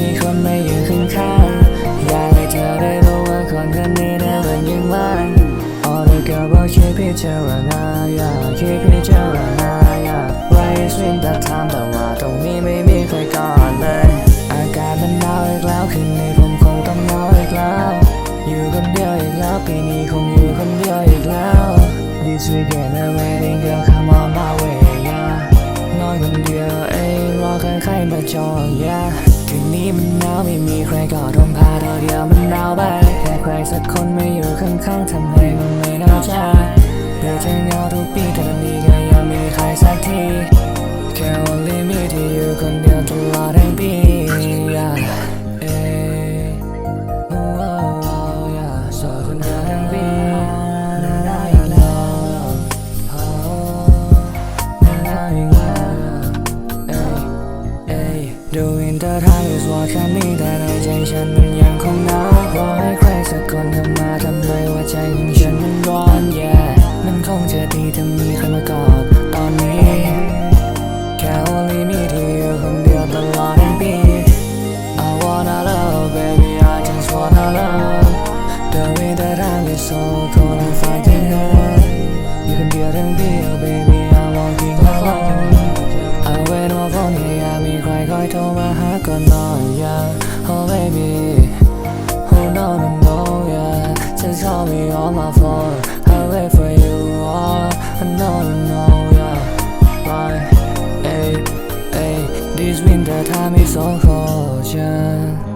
มีคนมาอยู่ข้างข้างอยากให้เธอได้รู้ว่าคนคนนี้ได้เป็นยังไง All the girl บอกคิดพิจารณาอยากคิดพิจารณาอยากไว้สิ่งแต่ทำแต่ว่าตรงนี้ไม่มีใครก่อนเลย อากาศมันหนาวอีกแล้วคืนนี้ผมคงต้องนอนอีกแล้ว อยู่คนเดียวอีกแล้วปีนี้คงอยู่คนเดียวอีกแล้ว This weekend I'm waiting girl come on my way yeah นอนคนเดียวเองรอใครๆมาจอง yeah คืนนี้มันหนาวไม่มีใครก็ร่มพาเราเดียวมันหนาวไปแค่ใครสักคนไม่อยู่ข้างๆทำให้มันไม่หนาวใจเดือดทางยาวทุกปีแต่ตอนนี้ก็ยังม่มีใครสักทีแค่วันนี้มีที่อยู่คนเดียวตลอด winter time is what ฉันมีแต่ในใจฉันมันยังคงหนาวรอให้ใครสักคนเข้ามาทำให้หัวใจของ on my phone I wait for you oh no no no yeah hey hey this winter time is so cold yeah